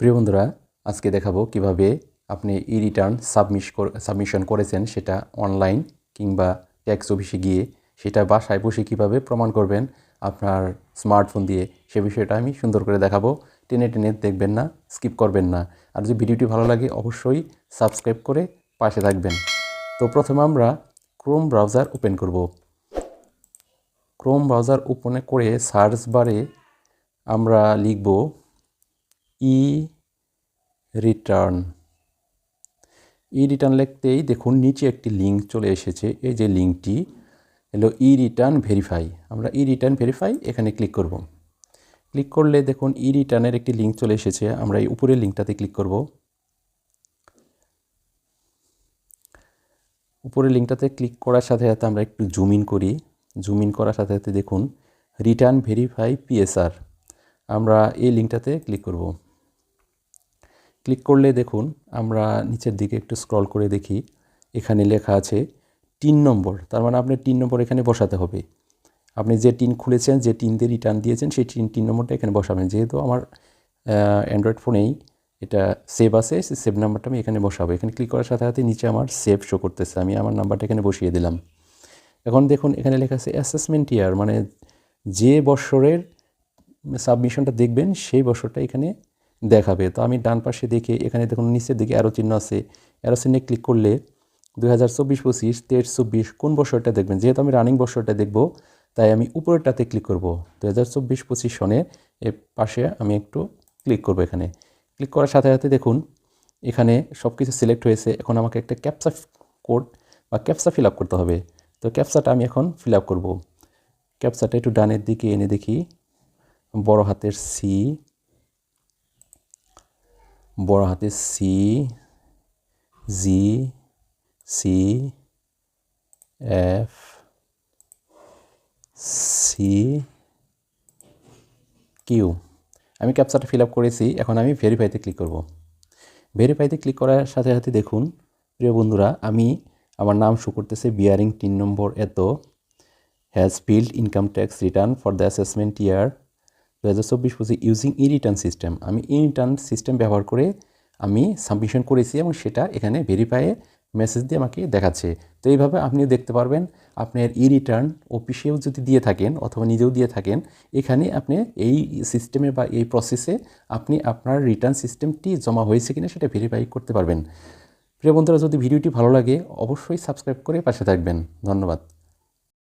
প্রিয় বন্ধুরা, আজকে দেখাবো কীভাবে আপনি ই রিটার্ন সাবমিশ সাবমিশন করেছেন সেটা অনলাইন কিংবা ট্যাক্স অফিসে গিয়ে সেটা বাসায় বসে কীভাবে প্রমাণ করবেন আপনার স্মার্টফোন দিয়ে, সে বিষয়টা আমি সুন্দর করে দেখাবো। টেনে টেনে দেখবেন না স্কিপ করবেন না। আর যদি ভিডিওটি ভালো লাগে, অবশ্যই সাবস্ক্রাইব করে পাশে থাকবেন। তো প্রথমে আমরা ক্রোম ব্রাউজার ওপেন করব। ক্রোম ব্রাউজার ওপেন করে সার্চ বারে আমরা লিখব ই রিটার্ন ই রিটার্ন লিখতেই দেখুন নিচে একটি লিঙ্ক চলে এসেছে। এই যে লিঙ্কটি হলো ই রিটার্ন ভেরিফাই আমরা ই রিটার্ন ভেরিফাই এখানে ক্লিক করব। ক্লিক করলে দেখুন ই রিটার্নের একটি লিঙ্ক চলে এসেছে। আমরা এই উপরের লিঙ্কটাতে ক্লিক করব। উপরের লিঙ্কটাতে ক্লিক করার সাথে সাথে আমরা একটু জুম ইন করি। জুম ইন করার সাথে সাথে দেখুন রিটার্ন ভেরিফাই পিএসআর আমরা এই লিঙ্কটাতে ক্লিক করব। ক্লিক করলে দেখুন, আমরা নিচের দিকে একটু স্ক্রল করে দেখি। এখানে লেখা আছে তিন নম্বর, তার মানে আপনার তিন নম্বর এখানে বসাতে হবে। আপনি যে টিন খুলেছেন, যে টিন দিয়ে রিটার্ন দিয়েছেন, সেই টিন তিন নম্বরটা এখানে বসাবেন। যেহেতু আমার অ্যান্ড্রয়েড ফোনেই এটা সেভ আছে, সেই সেভ নাম্বারটা আমি এখানে বসাবো। এখানে ক্লিক করার সাথে সাথে নিচে আমার সেভ শো করতেছে। আমি আমার নাম্বারটা এখানে বসিয়ে দিলাম। এখন দেখুন, এখানে লেখা আছে অ্যাসেসমেন্ট ইয়ার মানে যে বছরের সাবমিশনটা দেখবেন, সেই বছরটা এখানে দেখাবে। তো আমি ডান পাশে দেখে এখানে দেখুন নিচের দিকে অ্যারো চিহ্ন আছে। অ্যারো চিহ্নে ক্লিক করলে দু হাজার চব্বিশ পঁচিশ চব্বিশ কোন বছরটা দেখবেন? যেহেতু আমি রানিং বছরটা দেখব, তাই আমি উপরেরটাতে ক্লিক করব। দু হাজার চব্বিশ পঁচিশ সনের এর পাশে আমি একটু ক্লিক করব এখানে। ক্লিক করার সাথে সাথে দেখুন, এখানে সব কিছু সিলেক্ট হয়েছে। এখন আমাকে একটা ক্যাপসা কোড বা ক্যাপসা ফিল আপ করতে হবে। তো ক্যাপসাটা আমি এখন ফিল আপ করব। ক্যাপসাটা একটু ডানের দিকে এনে দেখি। বড় হাতের সি বড় হাতের C G C F C Q আমি ক্যাপচারটা ফিল আপ করেছি, এখন আমি ভেরিফাইতে ক্লিক করব। ভেরিফাইতে ক্লিক করার সাথে সাথে দেখুন, প্রিয় বন্ধুরা, আমি আমার নাম শো করতেছে বিয়ারিং তিন নম্বর এত has filed income tax return for the assessment year দু হাজার চব্বিশ পঁচিশ ইউজিং ই রিটার্ন সিস্টেম আমি ই রিটার্ন সিস্টেম ব্যবহার করে আমি সাবমিশন করেছি এবং সেটা এখানে ভেরিফাইয়ে মেসেজ দিয়ে আমাকে দেখাচ্ছে। তো এইভাবে আপনিও দেখতে পারবেন, আপনার ই রিটার্ন অফিসেও যদি দিয়ে থাকেন অথবা নিজেও দিয়ে থাকেন, এখানে আপনি এই সিস্টেমে বা এই প্রসেসে আপনি আপনার রিটার্ন সিস্টেমটি জমা হয়েছে কিনা সেটা ভেরিফাই করতে পারবেন। প্রিয় বন্ধুরা, যদি ভিডিওটি ভালো লাগে, অবশ্যই সাবস্ক্রাইব করে পাশে থাকবেন। ধন্যবাদ।